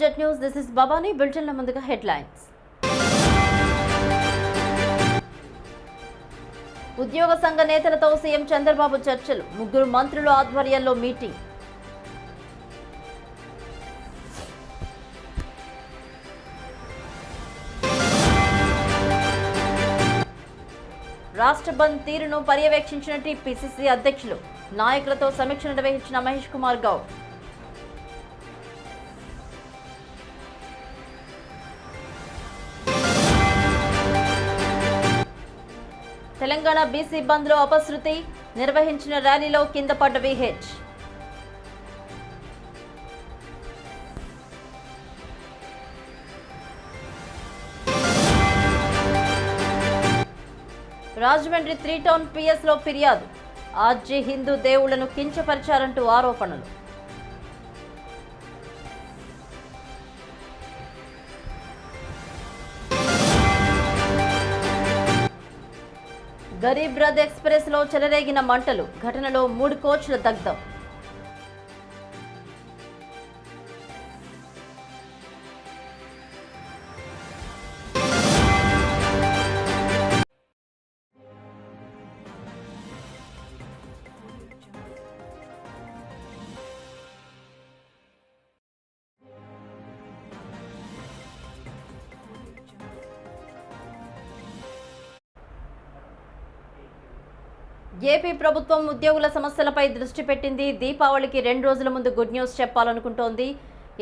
Jet news. This is Bhavani బులెటిన్ల ముందుగా headlines. ఉద్యోగ సంఘ నేతలతో సీఎం చంద్రబాబు చర్చలు. ముగ్గురు మంత్రుల ఆధ్వర్యంలో మీటింగ్. రాష్ట్ర బంద్ తీరును పర్యవేక్షించిన టీపీసీసీ అధ్యక్షులు. నాయకులతో సమీక్ష నిర్వహించిన మహేష్ కుమార్ గౌడ్. తెలంగాణ బీసీ బంద్లో అపశృతి నిర్వహించిన ర్యాలీలో కింద పడ్డ విహెచ్. రాజమండ్రి త్రీ టౌన్ పిఎస్లో ఫిర్యాదు. ఆర్జీ హిందూ దేవుళ్ళను కించపరిచారంటూ ఆరోపణలు. గరీబ్ రథ్ ఎక్స్ప్రెస్లో చెలరేగిన మంటలు. ఘటనలో మూడు కోచ్ల దగ్ధం. ఏపీ ప్రభుత్వం ఉద్యోగుల సమస్యలపై దృష్టి పెట్టింది. దీపావళికి రెండు రోజుల ముందు గుడ్ న్యూస్ చెప్పాలనుకుంటోంది.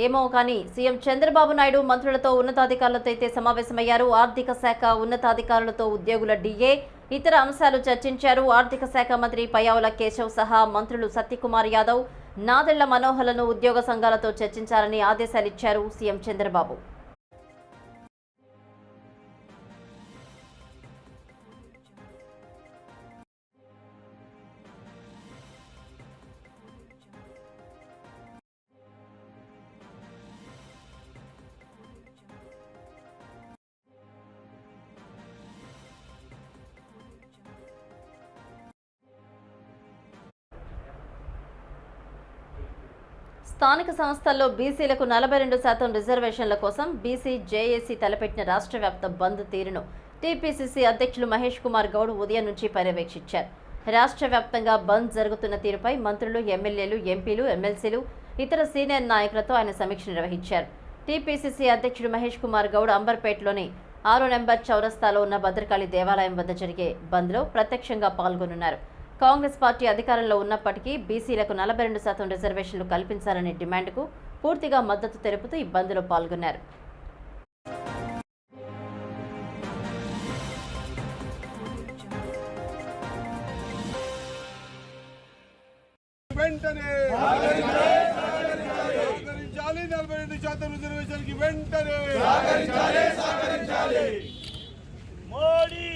ఏమో కానీ సీఎం చంద్రబాబు నాయుడు మంత్రులతో ఉన్నతాధికారులతో అయితే సమావేశమయ్యారు. ఆర్థిక శాఖ ఉన్నతాధికారులతో ఉద్యోగుల డిఏ ఇతర అంశాలు చర్చించారు. ఆర్థిక శాఖ మంత్రి పయావుల కేశవ్ సహా మంత్రులు సత్యకుమార్ యాదవ్ నాదెళ్ళ మనోహర్లను ఉద్యోగ సంఘాలతో చర్చించాలని ఆదేశాలిచ్చారు సీఎం చంద్రబాబు. స్థానిక సంస్థల్లో బీసీలకు నలభై రెండు శాతం రిజర్వేషన్ల కోసం బీసీ జేఏసీ తలపెట్టిన రాష్ట్ర వ్యాప్త బంద్ తీరును టీపీసీసీ అధ్యక్షులు మహేష్ కుమార్ గౌడ్ ఉదయం నుంచి పర్యవేక్షించారు. రాష్ట్ర వ్యాప్తంగా బంద్ జరుగుతున్న తీరుపై మంత్రులు ఎమ్మెల్యేలు ఎంపీలు ఎమ్మెల్సీలు ఇతర సీనియర్ నాయకులతో ఆయన సమీక్ష నిర్వహించారు. టీపీసీసీ అధ్యక్షుడు మహేష్ కుమార్ గౌడ్ అంబర్పేటలోని ఆరో నెంబర్ చౌరస్తాలో ఉన్న భద్రకాళి దేవాలయం వద్ద జరిగే బంద్లో ప్రత్యక్షంగా పాల్గొనున్నారు. కాంగ్రెస్ పార్టీ అధికారంలో ఉన్నప్పటికీ బీసీలకు నలభై రెండు శాతం రిజర్వేషన్లు కల్పించాలనే డిమాండ్కు పూర్తిగా మద్దతు తెలుపుతూ ఇబ్బందులు పాల్గొన్నారు. వెంటనే సహకరించాలి నలభై శాతం రిజర్వేషన్కి వెంటనే మోడీ.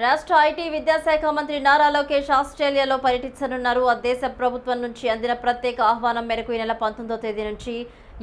రాష్ట్ర ఐటీ విద్యాశాఖ మంత్రి నారా లోకేష్ ఆస్ట్రేలియాలో పర్యటించనున్నారు. ఆ దేశ ప్రభుత్వం నుంచి అందిన ప్రత్యేక ఆహ్వానం మేరకు ఈ నెల పంతొమ్మిదో తేదీ నుంచి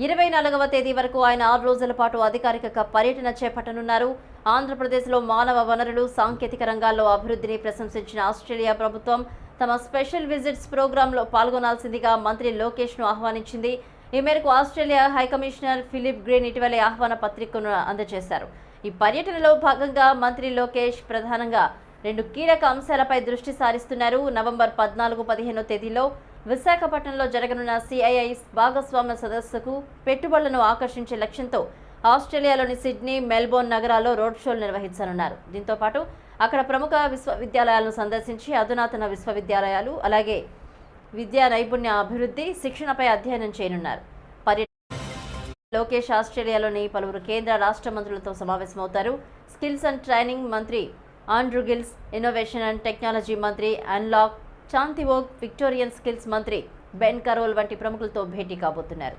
ఇరవై నాలుగవ తేదీ వరకు ఆయన ఆరు రోజుల పాటు అధికారిక పర్యటన చేపట్టనున్నారు. ఆంధ్రప్రదేశ్లో మానవ వనరులు సాంకేతిక రంగాల్లో అభివృద్ధిని ప్రశంసించిన ఆస్ట్రేలియా ప్రభుత్వం తమ స్పెషల్ విజిట్స్ ప్రోగ్రాంలో పాల్గొనాల్సిందిగా మంత్రి లోకేష్ను ఆహ్వానించింది. ఈ మేరకు ఆస్ట్రేలియా హైకమిషనర్ ఫిలిప్ గ్రీన్ ఇటీవలే ఆహ్వాన పత్రికను అందజేశారు. ఈ పర్యటనలో భాగంగా మంత్రి లోకేష్ ప్రధానంగా రెండు కీలక అంశాలపై దృష్టి సారిస్తున్నారు. నవంబర్ పద్నాలుగు పదిహేనో తేదీలో విశాఖపట్నంలో జరగనున్న సిఐఐ భాగస్వామ్య సదస్సుకు పెట్టుబడులను ఆకర్షించే లక్ష్యంతో ఆస్ట్రేలియాలోని సిడ్నీ మెల్బోర్న్ నగరాల్లో రోడ్ షోలు నిర్వహించనున్నారు. దీంతో పాటు అక్కడ ప్రముఖ విశ్వవిద్యాలయాలను సందర్శించి అధునాతన విశ్వవిద్యాలయాలు అలాగే విద్యా నైపుణ్య అభివృద్ధి శిక్షణపై అధ్యయనం చేయనున్నారు. లోకేష్ ఆస్ట్రేలియాలోని పలువురు కేంద్ర రాష్ట్ర మంత్రులతో సమావేశమవుతారు. స్కిల్స్ అండ్ ట్రైనింగ్ మంత్రి Andrew Giles innovation and technology మంత్రి అన్లాక్ చాంతివోగ్ విక్టోరియన్ స్కిల్స్ మంత్రి బెన్ కరోల్ వంటి ప్రముఖులతో భేటీ కాబోతున్నారు.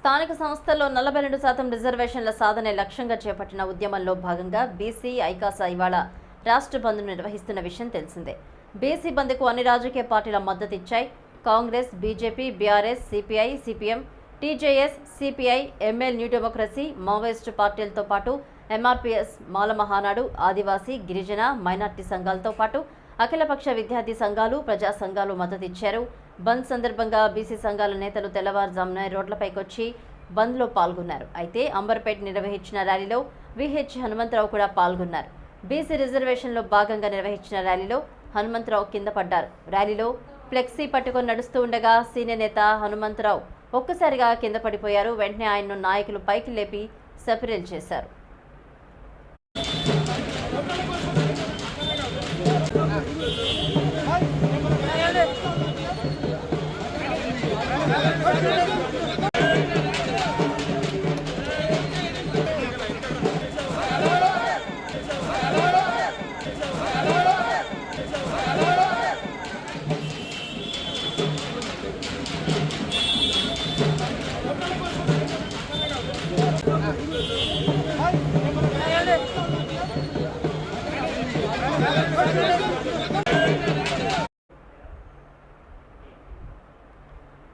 స్థానిక సంస్థల్లో నలభై రెండు శాతం రిజర్వేషన్ల సాధనే లక్ష్యంగా చేపట్టిన ఉద్యమంలో భాగంగా బీసీ ఐకాసా ఇవాళ రాష్ట్ర బంద్ను నిర్వహిస్తున్న విషయం తెలిసిందే. బీసీ బంద్కు అన్ని రాజకీయ పార్టీల మద్దతు ఇచ్చాయి. Congress BJP BRS CPI CPM TJS CPI ML new democracy Maoist పార్టీలతో పాటు ఎంఆర్పిఎస్ మాల మహానాడు ఆదివాసీ గిరిజన మైనార్టీ సంఘాలతో పాటు అఖిలపక్ష విద్యార్థి సంఘాలు ప్రజా సంఘాలు మద్దతిచ్చారు బంద్ సందర్భంగా బీసీ సంఘాల నేతలు తెల్లవారుజామున రోడ్లపైకొచ్చి బంద్లో పాల్గొన్నారు. అయితే అంబర్పేట్ నిర్వహించిన ర్యాలీలో విహెచ్ హనుమంతరావు కూడా పాల్గొన్నారు. బీసీ రిజర్వేషన్లో భాగంగా నిర్వహించిన ర్యాలీలో హనుమంతరావు కింద పడ్డారు. ర్యాలీలో ఫ్లెక్సీ పట్టుకొని నడుస్తూ ఉండగా సీనియర్ నేత హనుమంతరావు ఒక్కసారిగా కింద పడిపోయారు. వెంటనే ఆయన్ను నాయకులు పైకి లేపి సెపరేల్ చేశారు.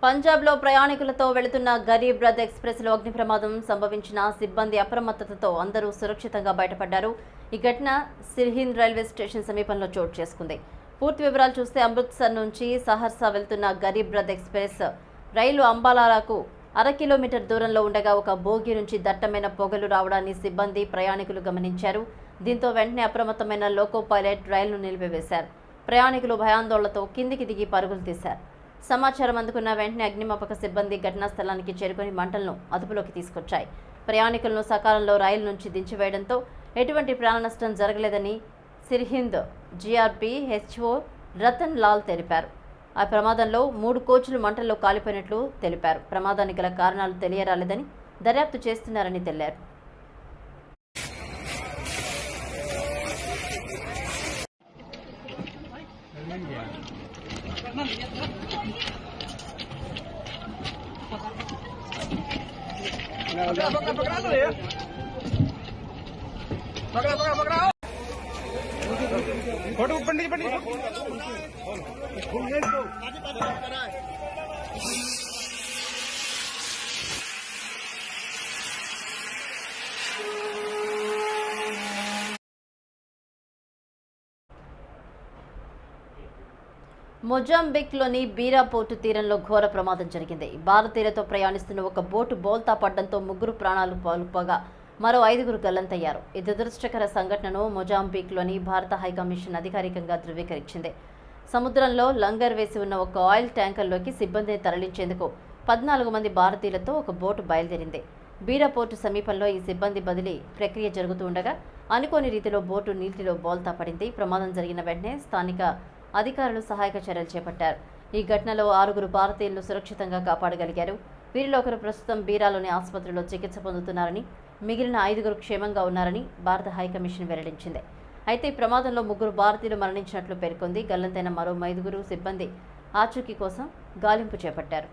పంజాబ్లో ప్రయాణికులతో వెళుతున్న గరీబ్ రథ్ ఎక్స్ప్రెస్లో అగ్ని ప్రమాదం సంభవించిన సిబ్బంది అప్రమత్తతతో అందరూ సురక్షితంగా బయటపడ్డారు. ఈ ఘటన సిర్హింద్ రైల్వే స్టేషన్ సమీపంలో చోటు చేసుకుంది. పూర్తి వివరాలు చూస్తే అమృత్సర్ నుంచి సహర్సా వెళ్తున్న గరీబ్ రథ్ ఎక్స్ప్రెస్ రైలు అంబాలాలకు అర కిలోమీటర్ దూరంలో ఉండగా ఒక బోగి నుంచి దట్టమైన పొగలు రావడాన్ని సిబ్బంది ప్రయాణికులు గమనించారు. దీంతో వెంటనే అప్రమత్తమైన లోకో పైలట్ రైలును నిలిపివేశారు. ప్రయాణికులు భయాందోళనతో కిందికి దిగి పరుగులు తీశారు. సమాచారం అందుకున్న వెంటనే అగ్నిమాపక సిబ్బంది ఘటనా స్థలానికి చేరుకుని మంటలను అదుపులోకి తీసుకొచ్చాయి. ప్రయాణికులను సకాలంలో రైలు నుంచి దించివేయడంతో ఎటువంటి ప్రాణ నష్టం జరగలేదని సిర్హింద్ జీఆర్పీ హెచ్ఓ రతన్ లాల్ తెలిపారు. ఆ ప్రమాదంలో మూడు కోచ్లు మంటల్లో కాలిపోయినట్లు తెలిపారు. ప్రమాదానికి గల కారణాలు తెలియరాలేదని దర్యాప్తు చేస్తున్నారని తెలిపారు. फोटो पंडित पंडित మొజాంబిక్లోని బీరా పోర్టు తీరంలో ఘోర ప్రమాదం జరిగింది. భారతీయులతో ప్రయాణిస్తున్న ఒక బోటు బోల్తా పడ్డంతో ముగ్గురు ప్రాణాలు పాల్పగా మరో ఐదుగురు గల్లంతయ్యారు. ఈ దురదృష్టకర సంఘటనను మొజాంబిక్లోని భారత హైకమిషన్ అధికారికంగా ధృవీకరించింది. సముద్రంలో లంగర్ వేసి ఉన్న ఒక ఆయిల్ ట్యాంకర్లోకి సిబ్బందిని తరలించేందుకు పద్నాలుగు మంది భారతీయులతో ఒక బోటు బయలుదేరింది. బీరా పోర్టు సమీపంలో ఈ సిబ్బంది బదిలీ ప్రక్రియ జరుగుతూ ఉండగా అనుకోని రీతిలో బోటు నీటిలో బోల్తా పడింది. ప్రమాదం జరిగిన వెంటనే స్థానిక అధికారులు సహాయక చర్యలు చేపట్టారు. ఈ ఘటనలో ఆరుగురు భారతీయులను సురక్షితంగా కాపాడగలిగారు. వీరిలో ఒకరు ప్రస్తుతం బీరాలోని ఆసుపత్రిలో చికిత్స పొందుతున్నారని మిగిలిన ఐదుగురు క్షేమంగా ఉన్నారని భారత హైకమిషన్ వెల్లడించింది. అయితే ఈ ప్రమాదంలో ముగ్గురు భారతీయులు మరణించినట్లు పేర్కొంది. గల్లంతైన మరో ఐదుగురు సిబ్బంది ఆచూకీ కోసం గాలింపు చేపట్టారు.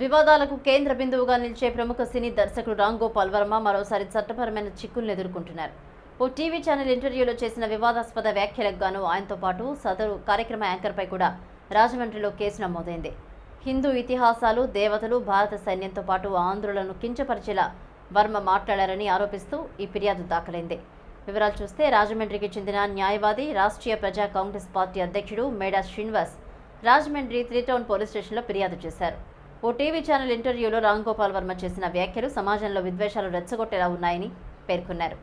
వివాదాలకు కేంద్ర బిందువుగా నిలిచే ప్రముఖ సినీ దర్శకుడు రామ్ గోపాల్ వర్మ మరోసారి చట్టపరమైన చిక్కులను ఎదుర్కొంటున్నారు. ఓ టీవీ ఛానల్ ఇంటర్వ్యూలో చేసిన వివాదాస్పద వ్యాఖ్యలకు గాను ఆయనతో పాటు సదరు కార్యక్రమ యాంకర్పై కూడా రాజమండ్రిలో కేసు నమోదైంది. హిందూ ఇతిహాసాలు దేవతలు భారత సైన్యంతో పాటు ఆంధ్రులను కించపరిచేలా వర్మ మాట్లాడారని ఆరోపిస్తూ ఈ ఫిర్యాదు దాఖలైంది. వివరాలు చూస్తే రాజమండ్రికి చెందిన న్యాయవాది రాష్ట్రీయ ప్రజా కాంగ్రెస్ పార్టీ అధ్యక్షుడు Meda Srinivas Rajahmundry three town police స్టేషన్లో ఫిర్యాదు చేశారు. ఓ టీవీ ఛానల్ ఇంటర్వ్యూలో రామ్ గోపాల్ వర్మ చేసిన వ్యాఖ్యలు సమాజంలో విద్వేషాలు రెచ్చగొట్టేలా ఉన్నాయని పేర్కొన్నారు.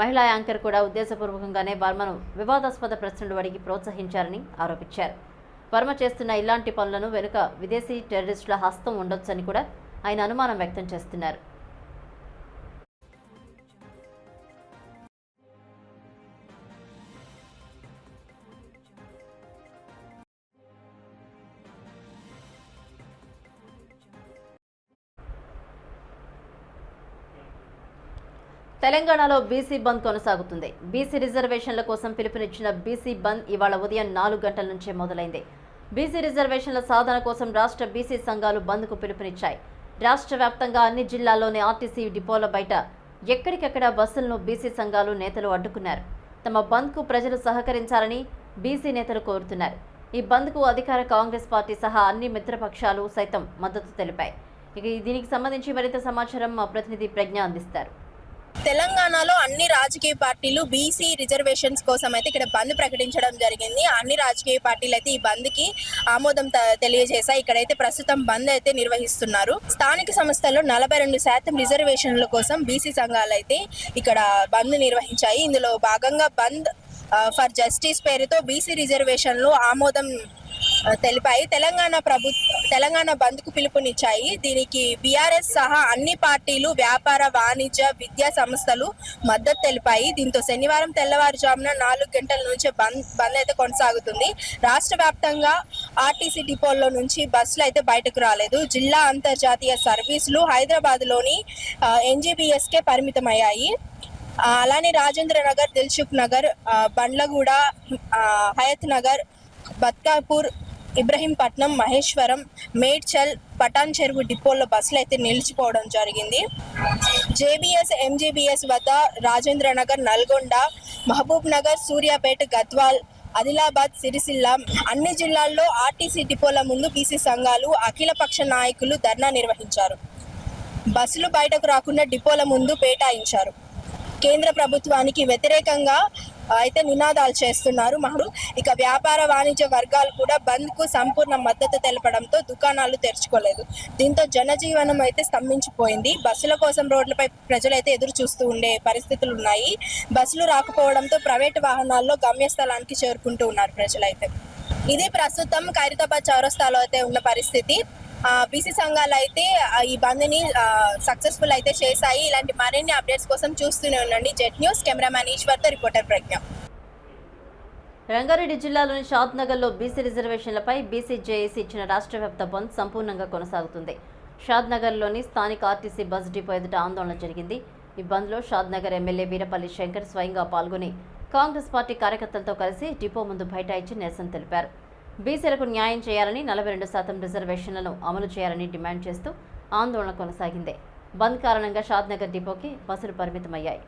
మహిళా యాంకర్ కూడా ఉద్దేశపూర్వకంగానే వర్మను వివాదాస్పద ప్రశ్నలు అడిగి ప్రోత్సహించారని ఆరోపించారు. వర్మ చేస్తున్న ఇలాంటి పనులను వెనుక విదేశీ టెర్రరిస్టుల హస్తం ఉండొచ్చని కూడా ఆయన అనుమానం వ్యక్తం చేస్తున్నారు. తెలంగాణలో బీసీ బంద్ కొనసాగుతుంది. బీసీ రిజర్వేషన్ల కోసం పిలుపునిచ్చిన బీసీ బంద్ ఇవాళ ఉదయం నాలుగు గంటల నుంచే మొదలైంది. బీసీ రిజర్వేషన్ల సాధన కోసం రాష్ట్ర బీసీ సంఘాలు బంద్కు పిలుపునిచ్చాయి. రాష్ట్ర వ్యాప్తంగా అన్ని జిల్లాల్లోని ఆర్టీసీ డిపోల బయట ఎక్కడికెక్కడ బస్సులను బీసీ సంఘాలు నేతలు అడ్డుకున్నారు. తమ బంద్కు ప్రజలు సహకరించాలని బీసీ నేతలు కోరుతున్నారు. ఈ బంద్కు అధికార కాంగ్రెస్ పార్టీ సహా అన్ని మిత్రపక్షాలు సైతం మద్దతు తెలిపాయి. ఇక దీనికి సంబంధించి మరింత సమాచారం మా ప్రతినిధి ప్రజ్ఞ అందిస్తారు. తెలంగాణలో అన్ని రాజకీయ పార్టీలు బీసీ రిజర్వేషన్స్ కోసం అయితే ఇక్కడ బంద్ ప్రకటించడం జరిగింది. అన్ని రాజకీయ పార్టీలు అయితే ఈ బంద్కి ఆమోదం తెలియజేశాయి. ఇక్కడైతే ప్రస్తుతం బంద్ అయితే నిర్వహిస్తున్నారు. స్థానిక సంస్థల్లో నలభై రెండు శాతం రిజర్వేషన్ల కోసం బీసీ సంఘాలు అయితే ఇక్కడ బంద్ నిర్వహించాయి. ఇందులో భాగంగా బంద్ ఫర్ జస్టిస్ పేరుతో బీసీ రిజర్వేషన్లు ఆమోదం తెలిపాయి. తెలంగాణ ప్రభుత్వం తెలంగాణ బంద్కు పిలుపునిచ్చాయి. దీనికి బీఆర్ఎస్ సహా అన్ని పార్టీలు వ్యాపార వాణిజ్య విద్యా సంస్థలు మద్దతు తెలిపాయి. దీంతో శనివారం తెల్లవారుజామున నాలుగు గంటల నుంచి బంద్ బంద్ అయితే కొనసాగుతుంది. రాష్ట్ర వ్యాప్తంగా ఆర్టీసీ డిపోల్లో నుంచి బస్సులు అయితే బయటకు రాలేదు. జిల్లా అంతర్జాతీయ సర్వీసులు హైదరాబాద్లోని ఎన్జీబీఎస్కే పరిమితమయ్యాయి. అలానే రాజేంద్ర నగర్ దిల్సుఖ్ నగర్ బండ్లగూడ హయత్ నగర్ బత్కాపూర్ ఇబ్రహీంపట్నం మహేశ్వరం మేడ్చల్ పటాన్ చెరువు డిపోల్లో బస్సులు అయితే నిలిచిపోవడం జరిగింది. జేబీఎస్ ఎంజీబీఎస్ వద్ద రాజేంద్ర నగర్ నల్గొండ మహబూబ్ నగర్ సూర్యాపేట గద్వాల్ ఆదిలాబాద్ సిరిసిల్ల అన్ని జిల్లాల్లో ఆర్టీసీ డిపోల ముందు బీసీ సంఘాలు అఖిలపక్ష నాయకులు ధర్నా నిర్వహించారు. బస్సులు బయటకు రాకుండా డిపోల ముందు పేటాయించారు కేంద్ర ప్రభుత్వానికి వ్యతిరేకంగా అయితే నినాదాలు చేస్తున్నారు మహడు ఇక వ్యాపార వాణిజ్య వర్గాలు కూడా బంద్కు సంపూర్ణ మద్దతు తెలపడంతో దుకాణాలు తెరుచుకోలేదు. దీంతో జనజీవనం అయితే స్తంభించిపోయింది. బస్సుల కోసం రోడ్లపై ప్రజలైతే ఎదురు చూస్తూ ఉండే పరిస్థితులు ఉన్నాయి. బస్సులు రాకపోవడంతో ప్రైవేటు వాహనాల్లో గమ్యస్థలానికి చేరుకుంటూ ఉన్నారు ప్రజలైతే. ఇది ప్రస్తుతం ఖైరతాబాద్ చౌరస్తాలో అయితే ఉన్న పరిస్థితి. బీసీ సంఘాలు అయితే ఈ బంద్ని సక్సెస్ఫుల్ అయితే చేశాయి. ఇలాంటి మరిన్ని అప్డేట్స్ కోసం చూస్తూనే ఉండండి. జెట్ న్యూస్ కెమెరామ్యాన్ ఈశ్వర్తో రిపోర్టర్ ప్రజ్ఞ. రంగారెడ్డి జిల్లాలోని షాద్ నగర్లో బీసీ రిజర్వేషన్లపై బీసీ జేఏసీ ఇచ్చిన రాష్ట్ర వ్యాప్త బంద్ సంపూర్ణంగా కొనసాగుతుంది. షాద్ నగర్లోని స్థానిక ఆర్టీసీ బస్ డిపో ఎదుట ఆందోళన జరిగింది. ఈ బంద్లో షాద్ నగర్ ఎమ్మెల్యే వీరపల్లి శంకర్ స్వయంగా పాల్గొని కాంగ్రెస్ పార్టీ కార్యకర్తలతో కలిసి డిపో ముందు బైఠాయించి నిరసన తెలిపారు. బీసీలకు న్యాయం చేయాలని నలభై రెండు శాతం రిజర్వేషన్లను అమలు చేయాలని డిమాండ్ చేస్తూ ఆందోళన కొనసాగింది. బంద్ కారణంగా షాద్నగర్ డిపోకి బస్సులు పరిమితమయ్యాయి.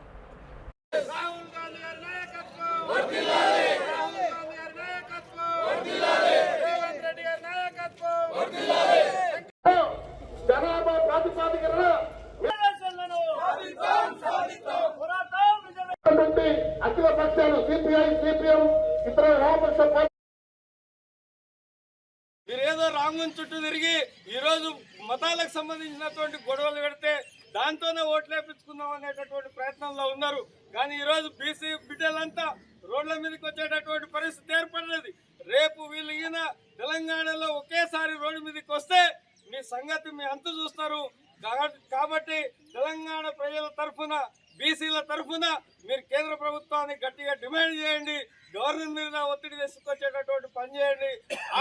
అఖిల పక్షాలు సిపిఐ సిపిఎం ఇతర వామపక్ష పార్టీ చుట్టూ తిరిగి ఈరోజు మతాలకు సంబంధించినటువంటి గొడవలు పెడితే దాంతోనే ఓట్లు వేపించుకుందాం అనేటటువంటి ప్రయత్నంలో ఉన్నారు. కానీ ఈరోజు బీసీ బిడ్డలంతా రోడ్ల మీదకి వచ్చేటటువంటి పరిస్థితి ఏర్పడినది రేపు వీళ్ళు ఈయన తెలంగాణలో ఒకేసారి రోడ్డు మీదకి వస్తే మీ సంగతి మీ అంత చూస్తారు. కాబట్టి తెలంగాణ ప్రజల తరఫున బీసీల తరఫున మీరు కేంద్ర ప్రభుత్వాన్ని గట్టిగా డిమాండ్ చేయండి. గవర్నమెంట్ మీద ఒత్తిడి తీసుకొచ్చేటటువంటి పని చేయండి.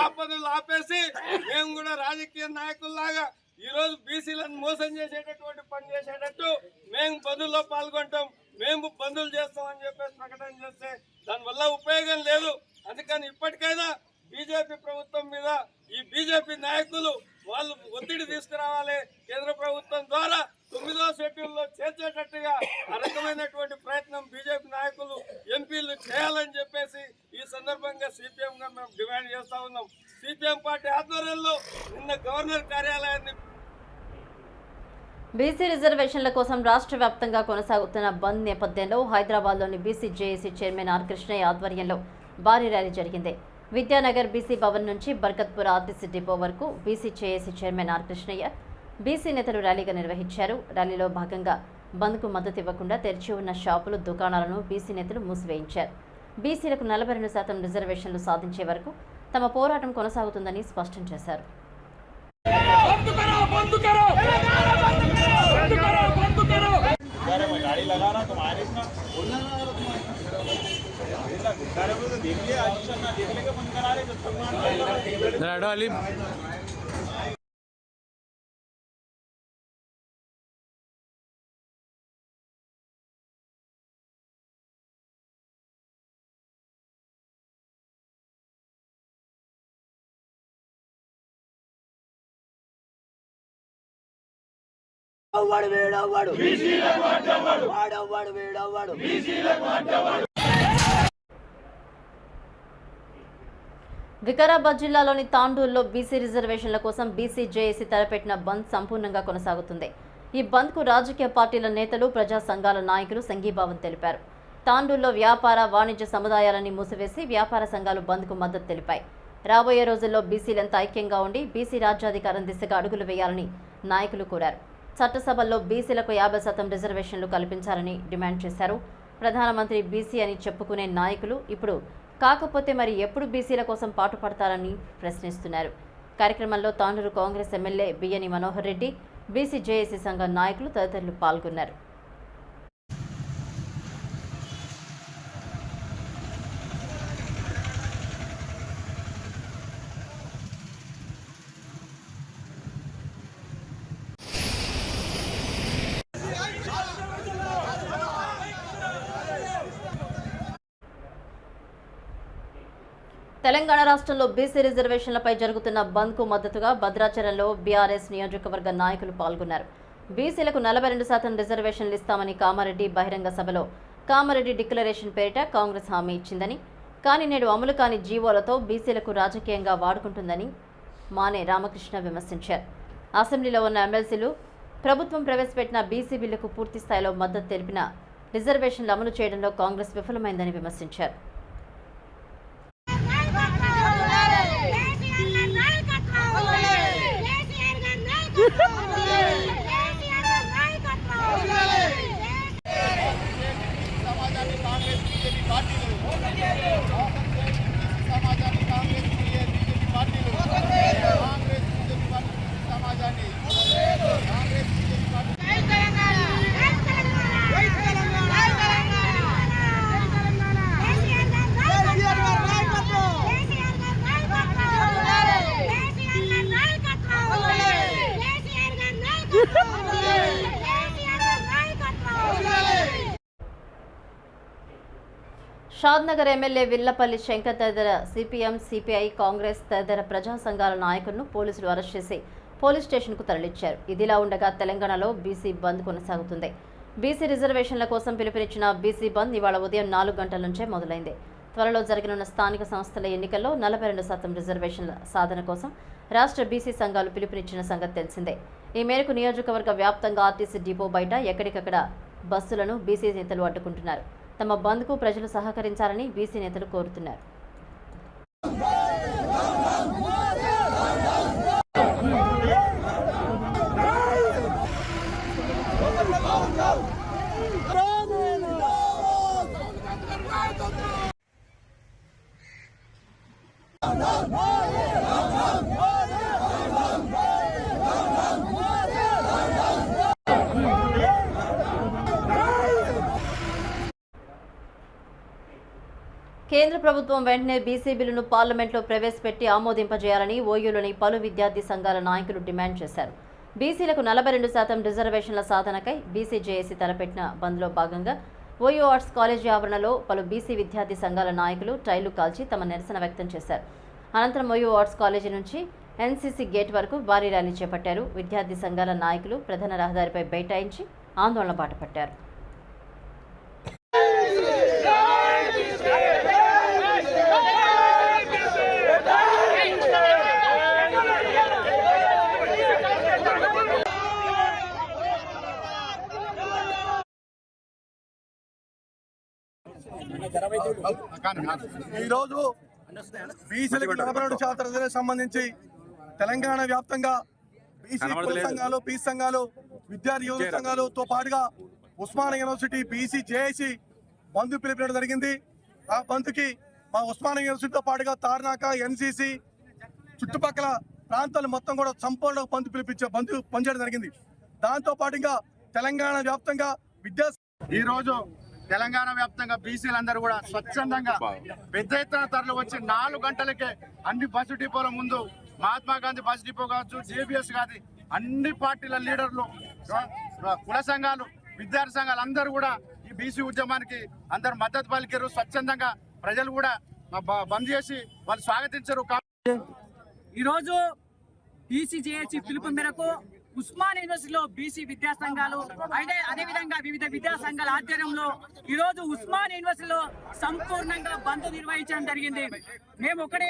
ఆ పనులు ఆపేసి మేము కూడా రాజకీయ నాయకుల్లాగా ఈ రోజు బీసీలను మోసం చేసేటటువంటి పని చేసేటట్టు మేము బంధుల్లో పాల్గొంటాం. మేము బంధువులు చేస్తామని చెప్పేసి ప్రకటన చేస్తే దానివల్ల ఉపయోగం లేదు. అందుకని ఇప్పటికైనా బీజేపీ ప్రభుత్వం మీద ఈ బీజేపీ నాయకులు వాళ్ళు ఒత్తిడి తీసుకురావాలి కేంద్ర ప్రభుత్వం ద్వారా. తొమ్మిదో షెడ్యూల్లో చేర్చేటట్టుగా ఆ రకమైనటువంటి ప్రయత్నం బీజేపీ నాయకులు ఎంపీలు చేయాలని చెప్పేసి ఈ సందర్భంగా సిపిఎం గా మేము డిమాండ్ చేస్తా ఉన్నాం. సిపిఎం పార్టీ ఆధ్వర్యంలో నిన్న గవర్నర్ కార్యాలయాన్ని బీసీ రిజర్వేషన్ల కోసం రాష్ట్ర వ్యాప్తంగా కొనసాగుతున్న బంద్ నేపథ్యంలో హైదరాబాద్లోని BC JAC chairman R Krishnaiah ఆధ్వర్యంలో భారీ ర్యాలీ జరిగింది. విద్యానగర్ బీసీ భవన్ నుంచి బర్కత్పూర్ ఆర్టీసీ డిపో వరకు BC JAC chairman R Krishnaiah BC నేతలు ర్యాలీగా నిర్వహించారు. ర్యాలీలో భాగంగా బంద్కు మద్దతు ఇవ్వకుండా తెరిచి ఉన్న షాపులు దుకాణాలను బీసీ నేతలు మూసివేయించారు. బీసీలకు నలభై రెండు శాతం రిజర్వేషన్లు సాధించే వరకు తమ పోరాటం కొనసాగుతుందని స్పష్టం చేశారు. बंद వాడు వేడవ్వాడు. వాడవ్వాడు వేడవ్వాడు. వికారాబాద్ జిల్లాలోని తాండూరులో బీసీ రిజర్వేషన్ల కోసం బీసీ జేఏసీ తలపెట్టిన బంద్ సంపూర్ణంగా కొనసాగుతుంది. ఈ బంద్కు రాజకీయ పార్టీల నేతలు ప్రజా సంఘాల నాయకులు సంఘీభావం తెలిపారు. తాండూరులో వ్యాపార వాణిజ్య సముదాయాలని మూసివేసి వ్యాపార సంఘాలు బంద్కు మద్దతు తెలిపాయి. రాబోయే రోజుల్లో బీసీలంతా ఐక్యంగా ఉండి బీసీ రాజ్యాధికారం దిశగా అడుగులు వేయాలని నాయకులు కోరారు. చట్టసభల్లో బీసీలకు యాభై శాతం రిజర్వేషన్లు కల్పించాలని డిమాండ్ చేశారు. ప్రధానమంత్రి బీసీ అని చెప్పుకునే నాయకులు ఇప్పుడు కాకపోతే మరి ఎప్పుడు బీసీల కోసం పాటుపడతారని ప్రశ్నిస్తున్నారు. కార్యక్రమంలో Tandur Congress MLA Buyyani Manohar Reddy BC JAC సంఘ నాయకులు తదితరులు పాల్గొన్నారు. తెలంగాణ రాష్ట్రంలో బీసీ రిజర్వేషన్లపై జరుగుతున్న బంద్కు మద్దతుగా భద్రాచలంలో బీఆర్ఎస్ నియోజకవర్గ నాయకులు పాల్గొన్నారు. బీసీలకు నలభై రెండు శాతం రిజర్వేషన్లు ఇస్తామని కామారెడ్డి బహిరంగ సభలో కామారెడ్డి డిక్లరేషన్ పేరిట కాంగ్రెస్ హామీ ఇచ్చిందని కానీ నేడు అమలు కాని జీవోలతో బీసీలకు రాజకీయంగా వాడుకుంటుందని మానే రామకృష్ణ విమర్శించారు. అసెంబ్లీలో ఉన్న ఎమ్మెల్సీలు ప్రభుత్వం ప్రవేశపెట్టిన బీసీ బిల్లుకు పూర్తి స్థాయిలో మద్దతు తెలిపిన రిజర్వేషన్లు అమలు చేయడంలో కాంగ్రెస్ విఫలమైందని విమర్శించారు. Ah, నగర్ ఎమ్మెల్యే విల్లపల్లి శంకర్ తదితర సిపిఎం సిపిఐ కాంగ్రెస్ తదితర ప్రజా సంఘాల నాయకులను పోలీసులు అరెస్ట్ చేసి పోలీస్ స్టేషన్కు తరలించారు. ఇదిలా ఉండగా తెలంగాణలో బీసీ బంద్ కొనసాగుతుంది. బీసీ రిజర్వేషన్ల కోసం పిలుపునిచ్చిన బీసీ బంద్ ఇవాళ ఉదయం నాలుగు గంటల నుంచే మొదలైంది. త్వరలో జరగనున్న స్థానిక సంస్థల ఎన్నికల్లో నలభై రెండు శాతం రిజర్వేషన్ల సాధన కోసం రాష్ట్ర బీసీ సంఘాలు పిలుపునిచ్చిన సంగతి తెలిసిందే. ఈ మేరకు నియోజకవర్గ వ్యాప్తంగా ఆర్టీసీ డిపో బయట ఎక్కడికక్కడ బస్సులను బీసీ నేతలు అడ్డుకుంటున్నారు. తమ బంద్కు ప్రజలు సహకరించాలని బీసీ నేతలు కోరుతున్నారు. కేంద్ర ప్రభుత్వం వెంటనే బీసీ బిల్లును పార్లమెంట్లో ప్రవేశపెట్టి ఆమోదింపజేయాలని ఓయూలోని పలు విద్యార్థి సంఘాల నాయకులు డిమాండ్ చేశారు. బీసీలకు నలభై రెండు శాతం రిజర్వేషన్ల సాధనకై బీసీ జేఏసీ తలపెట్టిన బంద్లో భాగంగా ఓయూ ఆర్ట్స్ కాలేజీ ఆవరణలో పలు బీసీ విద్యార్థి సంఘాల నాయకులు టైలు కాల్చి తమ నిరసన వ్యక్తం చేశారు. అనంతరం ఓయూ ఆర్ట్స్ కాలేజీ నుంచి ఎన్సీసీ గేట్ వరకు భారీ ర్యాలీ చేపట్టారు. విద్యార్థి సంఘాల నాయకులు ప్రధాన రహదారిపై బైఠాయించి ఆందోళన బాటపట్టారు ఈరోజు బీసీలకు నలభై రెండు శాతం రిజర్వేషన్ సంబంధించి తెలంగాణ వ్యాప్తంగా బీసీ సంఘాలు బీసీ సంఘాలు విద్యార్థి యువత సంఘాలతో పాటుగా ఉస్మానియా యూనివర్సిటీ బీసీ జేఏసీ బంధు పిలిపినడం జరిగింది. ఆ బంధుకి మా ఉస్మానియా యూనివర్సిటీతో పాటుగా తార్నాక ఎన్సీసీ చుట్టుపక్కల ప్రాంతాలు మొత్తం కూడా సంపూర్ణ బంధు పిలిపించే బంధు పనిచేయడం జరిగింది. దాంతో పాటుగా తెలంగాణ వ్యాప్తంగా విద్యా ఈ రోజు తెలంగాణ వ్యాప్తంగా బీసీలందరూ కూడా స్వచ్ఛందంగా పెద్ద ఎత్తున తరలి వచ్చి నాలుగు గంటలకే అన్ని బస్సు డిపోల ముందు మహాత్మా గాంధీ బస్ డిపో కావచ్చు జేబీఎస్ కాదు అన్ని పార్టీల లీడర్లు కుల సంఘాలు విద్యార్థి సంఘాలు అందరూ కూడా ఈ బీసీ ఉద్యమానికి అందరు మద్దతు పలికారు. స్వచ్ఛందంగా ప్రజలు కూడా బంద్ చేసి వాళ్ళు స్వాగతించారు. ఈరోజు బీసీజేఏసీ పిలుపు మేరకు ఉస్మాన్ యూనివర్సిటీలో బీసీ విద్యా సంఘాలు అదే అదేవిధంగా వివిధ విద్యా సంఘాల ఆధ్వర్యంలో ఈరోజు ఉస్మాన్ యూనివర్సిటీలో సంపూర్ణంగా బంద్ నిర్వహించడం జరిగింది. మేము ఒకటే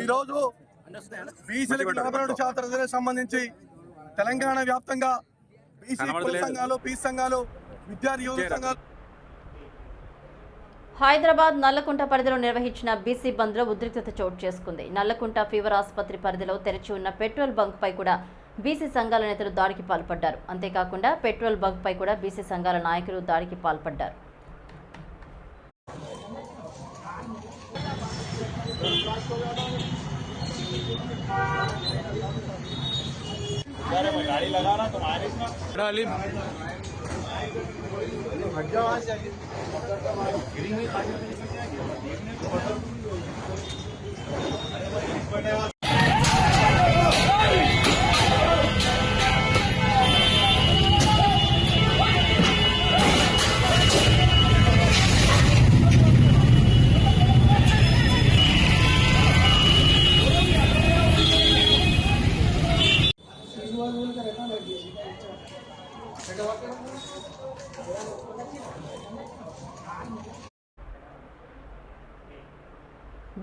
ఈరోజు బీసీలకు నలభై రెండు శాతం రిజర్వేషన్ సంబంధించి తెలంగాణ వ్యాప్తంగా బీసీ సంఘాలు బీసీ సంఘాలు విద్యార్థి యువత సంఘాలు హైదరాబాద్ నల్లకుంట పరిధిలో నిర్వహించిన బీసీ బంద్లో ఉద్రిక్తత చోటు చేసుకుంది నల్లకుంట ఫీవర్ ఆసుపత్రి పరిధిలో తెరిచి ఉన్న పెట్రోల్ బంక్ పై కూడా బీసీ సంఘాల నేతలు దాడికి పాల్పడ్డారు అంతేకాకుండా పెట్రోల్ బంక్ పై కూడా బీసీ సంఘాల నాయకులు దాడికి పాల్పడ్డారు गाड़ी लगाना तुम्हारे गिरी हुई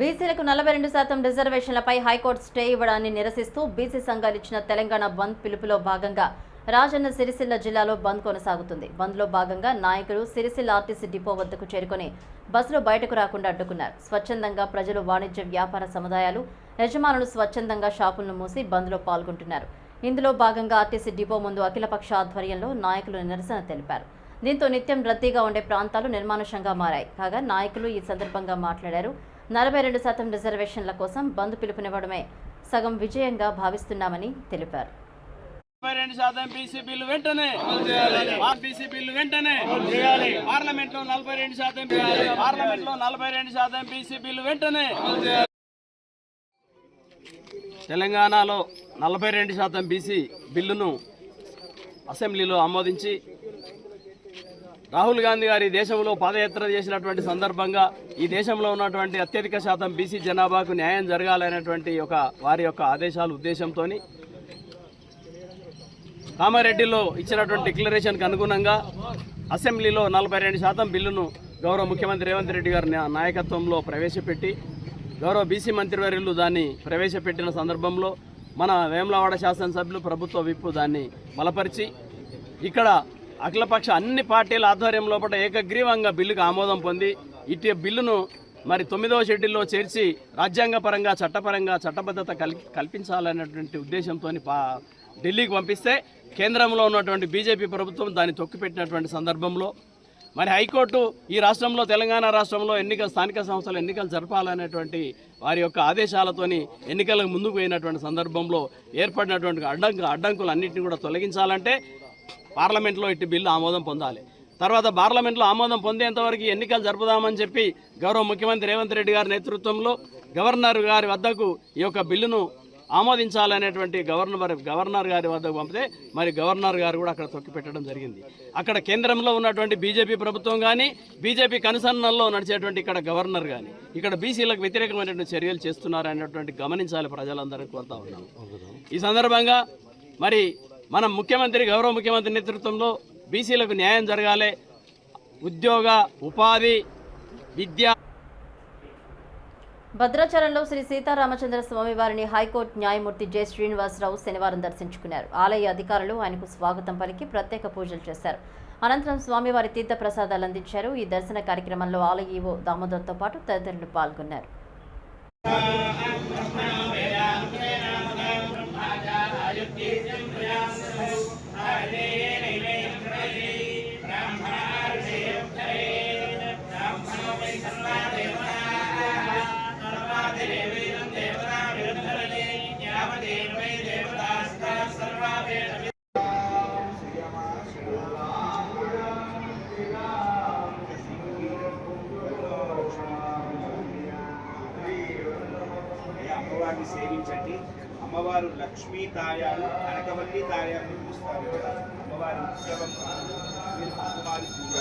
బీసీలకు నలభై రెండు శాతం రిజర్వేషన్లపై హైకోర్టు స్టే ఇవ్వడాన్ని నిరసిస్తూ బీసీ సంఘాలు ఇచ్చిన తెలంగాణ బంద్ పిలుపులో భాగంగా రాజన్న సిరిసిల్ల జిల్లాలో బంద్ కొనసాగుతుంది. బంద్లో భాగంగా నాయకులు సిరిసిల్ల ఆర్టీసీ డిపో వద్దకు చేరుకొని బస్సులు బయటకు రాకుండా అడ్డుకున్నారు. స్వచ్ఛందంగా ప్రజలు వాణిజ్య వ్యాపార సముదాయాలు యజమానులు స్వచ్ఛందంగా షాపులను మూసి బంద్లో పాల్గొంటున్నారు. ఇందులో భాగంగా ఆర్టీసీ డిపో ముందు అఖిలపక్ష ఆధ్వర్యంలో నాయకులు నిరసన తెలిపారు. దీంతో నిత్యం రద్దీగా ఉండే ప్రాంతాలు నిర్మానుషంగా మారాయి. కాగా నాయకులు ఈ సందర్భంగా మాట్లాడారు. నలభై రెండు శాతం రిజర్వేషన్ల కోసం బంద్ పిలుపునివ్వడమే సగం విజయంగా భావిస్తున్నామని తెలిపారు. నలభై రెండు శాతం బీసీ బిల్లు వెంటనే బీసీ బిల్లు వెంటనే పార్లమెంట్లో నలభై రెండు శాతం పార్లమెంట్లో నలభై రెండు శాతం బీసీ బిల్లు వెంటనే తెలంగాణలో నలభై రెండు శాతం బీసీ బిల్లును అసెంబ్లీలో ఆమోదించి రాహుల్ గాంధీ గారి దేశంలో పాదయాత్ర చేసినటువంటి సందర్భంగా ఈ దేశంలో ఉన్నటువంటి అత్యధిక శాతం బీసీ జనాభాకు న్యాయం జరగాలనేటువంటి ఒక వారి యొక్క ఆదేశాలు ఉద్దేశంతోని కామారెడ్డిలో ఇచ్చినటువంటి డిక్లరేషన్కి అనుగుణంగా అసెంబ్లీలో నలభై రెండు శాతం బిల్లును గౌరవ ముఖ్యమంత్రి రేవంత్ రెడ్డి గారి నాయకత్వంలో ప్రవేశపెట్టి గౌరవ బీసీ మంత్రివర్యులు దాన్ని ప్రవేశపెట్టిన సందర్భంలో మన వేములవాడ శాసనసభ్యులు ప్రభుత్వ విప్పు దాన్ని బలపరిచి ఇక్కడ అఖిలపక్ష అన్ని పార్టీల ఆధ్వర్యం లోపల ఏకగ్రీవంగా బిల్లుకు ఆమోదం పొంది ఇటు బిల్లును మరి తొమ్మిదవ షెడ్యూల్లో చేర్చి రాజ్యాంగపరంగా చట్టపరంగా చట్టబద్ధత కల్ కల్పించాలనేటువంటి ఉద్దేశంతో పా ఢిల్లీకి పంపిస్తే కేంద్రంలో ఉన్నటువంటి బీజేపీ ప్రభుత్వం దాన్ని తొక్కిపెట్టినటువంటి సందర్భంలో. మరి హైకోర్టు ఈ రాష్ట్రంలో తెలంగాణ రాష్ట్రంలో ఎన్నిక స్థానిక సంస్థలు ఎన్నికలు జరపాలనేటువంటి వారి యొక్క ఆదేశాలతోని ఎన్నికలకు ముందుకు పోయినటువంటి సందర్భంలో ఏర్పడినటువంటి అడ్డంకు అడ్డంకులు అన్నింటినీ కూడా తొలగించాలంటే పార్లమెంట్లో ఇటు బిల్లు ఆమోదం పొందాలి. తర్వాత పార్లమెంట్లో ఆమోదం పొందేంతవరకు ఎన్నికలు జరుపుదామని చెప్పి గౌరవ ముఖ్యమంత్రి రేవంత్ రెడ్డి గారి నేతృత్వంలో గవర్నర్ గారి వద్దకు ఈ యొక్క బిల్లును ఆమోదించాలనేటువంటి గవర్నర్ గవర్నర్ గారి వద్దకు పంపితే మరి గవర్నర్ గారు కూడా అక్కడ తొక్కిపెట్టడం జరిగింది. అక్కడ కేంద్రంలో ఉన్నటువంటి బీజేపీ ప్రభుత్వం కానీ బీజేపీ కనుసన్నల్లో నడిచేటువంటి ఇక్కడ గవర్నర్ కానీ ఇక్కడ బీసీలకు వ్యతిరేకమైనటువంటి చర్యలు చేస్తున్నారనేటువంటి గమనించాలి ప్రజలందరూ కోరుతా ఉన్నాం ఈ సందర్భంగా మరి మన ముఖ్యమంత్రి గౌరవ ముఖ్యమంత్రి నేతృత్వంలో బీసీలకు న్యాయం జరగాలి. ఉద్యోగ ఉపాధి విద్య భద్రాచలంలో శ్రీ సీతారామచంద్ర స్వామి వారిని హైకోర్టు న్యాయమూర్తి జె. శ్రీనివాసరావు శనివారం దర్శించుకున్నారు. ఆలయ అధికారులు ఆయనకు స్వాగతం పలికి ప్రత్యేక పూజలు చేశారు. అనంతరం స్వామివారి తీర్థ ప్రసాదాలు అందించారు. ఈ దర్శన కార్యక్రమంలో ఆలయ ఈవో దామోదర్తో పాటు తదితరులు పాల్గొన్నారు. Amen. సేవించండి. అమ్మవారు లక్ష్మీ తాయాలు కనకవల్లి తాయారు పిలుస్తారు అమ్మవారి ఉత్సవం మీరు కుంకుమాది పూజ.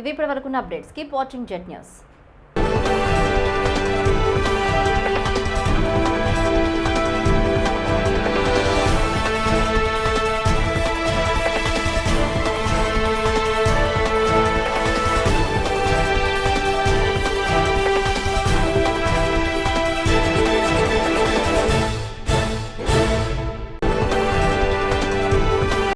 ఇవి ఇప్పటి వరకున్న updates. Keep watching jet news